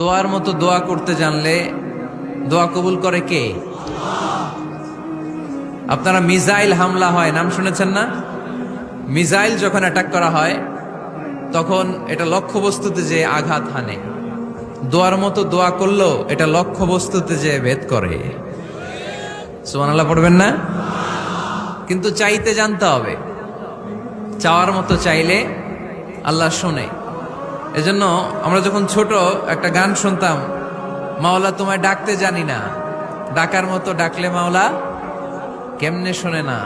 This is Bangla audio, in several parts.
দোয়ার মতো দোয়া করতে জানলে দোয়া কবুল করে কে? আপনারা মিজাইল হামলা হয়, নাম শুনেছেন না? মিজাইল যখন অ্যাটাক করা হয়, তখন এটা লক্ষ্যবস্তুতে যে আঘাত হানে। দোয়ার মতো দোয়া করলেও এটা লক্ষ্যবস্তুতে যে ভেদ করে। সুবহানাল্লাহ, পড়বেন না? কিন্তু চাইতে জানতে হবে। চাওয়ার মতো চাইলে আল্লাহ শোনে। এজন্য আমরা যখন ছোট একটা গান শুনতাম, মাওলা তোমায় ডাকতে জানি না। ডাকার মতো ডাকলে মাওলা কেমনে শোনে না?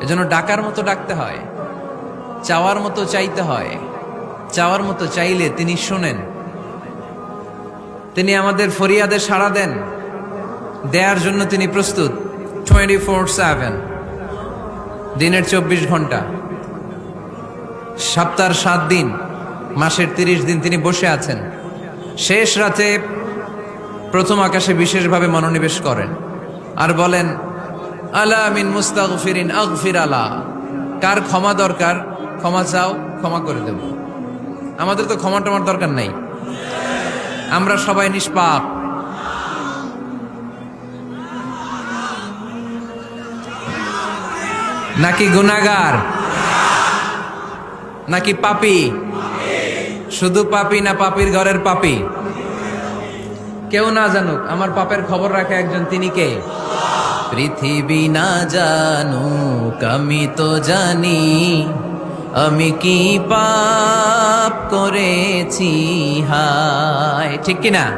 এজন্য ডাকার মতো ডাকতে হয়, চাওয়ার মতো চাইতে হয়, চাওয়ার মতো চাইলে তিনি শোনেন। তিনি আমাদের ফরিয়াদে সাড়া দেন, দেয়ার জন্য তিনি প্রস্তুত টোয়েন্টি ফোর সেভেন দিনের চব্বিশ ঘণ্টা, সপ্তাহের সাত দিন। মাসের তিরিশ দিন তিনি বসে আছেন। শেষ রাতে প্রথম আকাশে বিশেষভাবে মনোনিবেশ করেন আর বলেন, আলা মিন মুস্তাগফিরিন আগফির আলা। কার ক্ষমা দরকার, ক্ষমা চাও, ক্ষমা করে দেব। আমাদের তো ক্ষমা টমার দরকার নাই। আমরা সবাই নিষ্পাপ। নাকি গুনাগার? নাকি পাপি? শুধু পাপি না পাপির ঘরের পাপি? কেউ না জানুক, আমার পাপের খবর রাখে একজন, তিনি কে? পৃথিবী না জানুক, আমি তো জানি, আমি কি পাপ করেছি, হায়, ঠিক কিনা?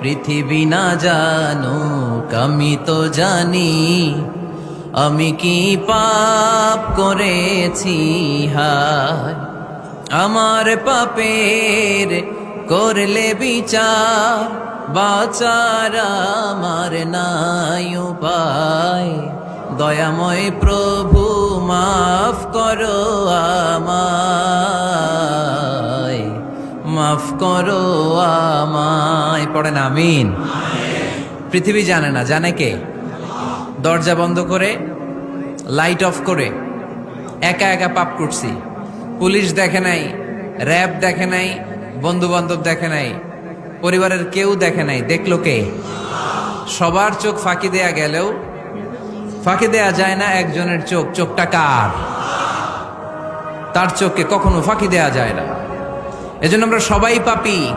পৃথিবী না জানুক, আমি তো জানি, আমি কি পাপ করেছি, হায়। আমার পাপের করলে বিচার, বাচার আমার নাই উপায়। দয়াময় প্রভু, মাফ করো আমায়। মাফ করো আমায়। পড়েন আমিন। পৃথিবী জানে না, জানে কে? দরজা বন্ধ করে, লাইট অফ করে, একা একা পাপ করছি। পুলিশ দেখে নাই, র্যাব দেখে নাই বন্ধু বান্ধব দেখে নাই, পরিবারের কেউ দেখে নাই। দেখল কে? সবার চোখ ফাঁকি দেয়া গেলেও ফাঁকি দেয়া যায় না একজনের চোখ। চোখটা কার? তার চোখকে কখনো ফাঁকি দেয়া যায় না। এজন্য আমরা সবাই পাপি।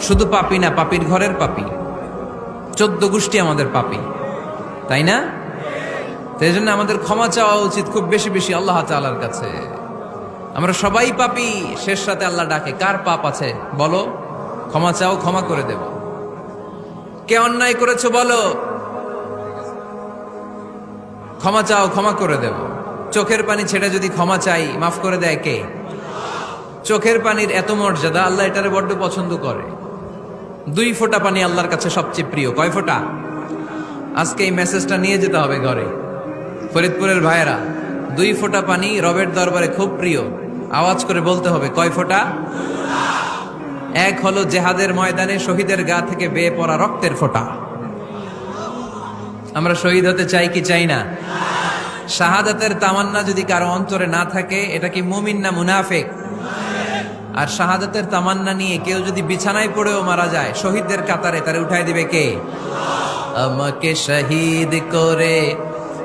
শুধু পাপি না, পাপির ঘরের পাপি। চোদ্দ গোষ্ঠী আমাদের পাপি। তাই না? এই জন্য আমাদের ক্ষমা চাওয়া উচিত খুব বেশি বেশি আল্লাহ তালার কাছে। আমরা সবাই পাপি, শেষ সাথে আল্লাহ ডাকে, কার পাপ আছে? বলো, ক্ষমা চাও, ক্ষমা করে দেব। কে অন্যায় করেছ বলো? ক্ষমা চাও, ক্ষমা করে দেব। চোখের পানি ছেড়ে যদি ক্ষমা চাই, মাফ করে দেয় কে? চোখের পানির এত মর্যাদা, আল্লাহ এটারে বড্ড পছন্দ করে। দুই ফোঁটা পানি আল্লাহর কাছে সবচেয়ে প্রিয়। কয় ফোঁটা? আজকে এই মেসেজটা নিয়ে যেতে হবে ঘরে। ফরিদপুরের ভাইয়েরা, দুই ফোঁটা পানি রবের দরবারে খুব প্রিয়। আওয়াজ করে বলতে হবে, কয় ফোঁটা? এক হলো জেহাদের ময়দানে শহীদের গা থেকে বেয়ে পড়া রক্তের ফোঁটা। আমরা শহীদ হতে চাই কি চাই না? শাহাদাতের তামান্না যদি কারও অন্তরে না থাকে, এটা কি মুমিন না মুনাফেক? আর শাহাদাতের তামান্না নিয়ে কেউ যদি বিছানায় পড়েও মারা যায়, শহীদদের কাতারে তারে উঠাই দিবে কে? আমাকে শহীদ করে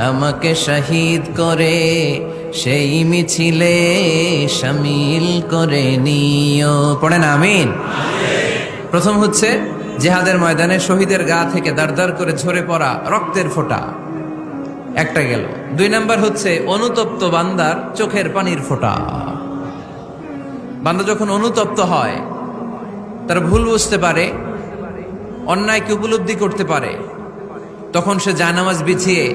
আমাকে শহীদ করে, সেই মিছিলে সামিল করে নিও। পড়েন আমিন। প্রথম হচ্ছে জেহাদের ময়দানে শহীদের গা থেকে দাঁড় করে ঝরে পড়া রক্তের ফোঁটা। একটা গেল। দুই নাম্বার হচ্ছে অনুতপ্ত বান্দার চোখের পানির ফোঁটা। বান্দা যখন অনুতপ্ত হয়, তারা ভুল বুঝতে পারে অন্যায়কে উপলব্ধি করতে পারে, তখন সে জায়নামাজ বিছিয়ে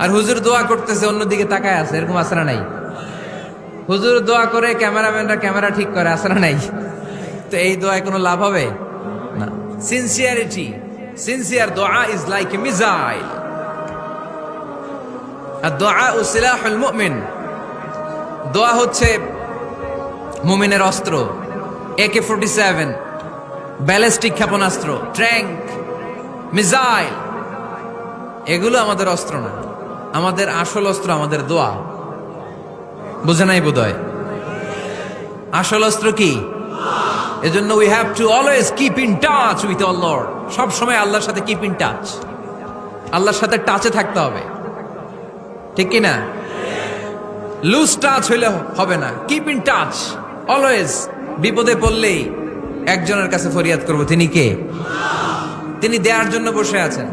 আর হুজুর দোয়া করতেছে, অন্যদিকে তাকায় আছে, এরকম আসরা নাই। হুজুর দোয়া করে ক্যামেরাম্যানরা ক্যামেরা ঠিক করে আসরা নাই। তো এই দোয়ায় কোনো লাভ হবে? না। সিনসিয়ারিটি সিনসিয়ার দোয়া ইজ লাইক এ মিসাইল আর দোয়া ও সিলাহুল মুমিন, দোয়া হচ্ছে মুমিনের অস্ত্র একে ফোর্টি সেভেন ব্যালিস্টিক ক্ষেপণাস্ত্র ট্র্যাঙ্ক মিসাইল। এগুলো আমাদের অস্ত্র না। আমাদের আসল অস্ত্র, আমাদের দোয়া। বুঝে নাই বোধহয়? আসল অস্ত্র কি? এজন্য we have to always keep in touch with all lord সব সময় আল্লাহর সাথে কিপ ইন টাচ আল্লাহর সাথে টাচে থাকতে হবে। ঠিক কি না? লুজ টাচ হইলে হবে না। কিপ ইন টাচ অলওয়েজ বিপদে পড়লেই একজনের কাছে ফরিয়াদ করব। তিনি কে? তিনি দেওয়ার জন্য বসে আছেন।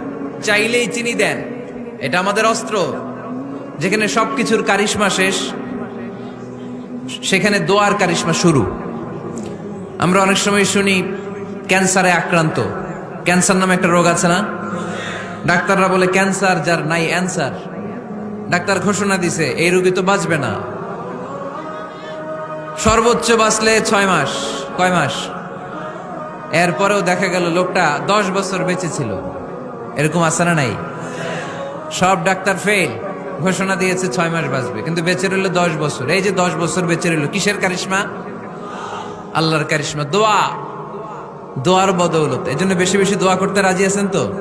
চাইলেই তিনি দেন। এটা আমাদের অস্ত্র। যেখানে সব কিছুর কারিশমা শেষ, সেখানে দোয়ার কারিশমা শুরু। আমরা অনেক সময় শুনি, ক্যান্সারে আক্রান্ত। ক্যান্সার নামে একটা রোগ আছে না? ডাক্তাররা বলে, ক্যান্সার যার নাই অ্যান্সার। ডাক্তার ঘোষণা দিছে, এই রোগী তো বাঁচবে না। সর্বোচ্চ বাঁচলে ছয় মাস। কয় মাস? এরপরেও দেখা গেল লোকটা দশ বছর বেঁচে ছিল। এরকম আছে না নাই? সব ডাক্তার ফেল ঘোষণা দিয়েছে ছয় মাস বাঁচবে। কিন্তু বেঁচে রইল দশ বছর। এই যে দশ বছর বেঁচে রইল, কিসের কারিশমা? আল্লাহর কারিশমা। দোয়া। দোয়ার বদৌলত। এই জন্য বেশি বেশি দোয়া করতে রাজি আছেন তো?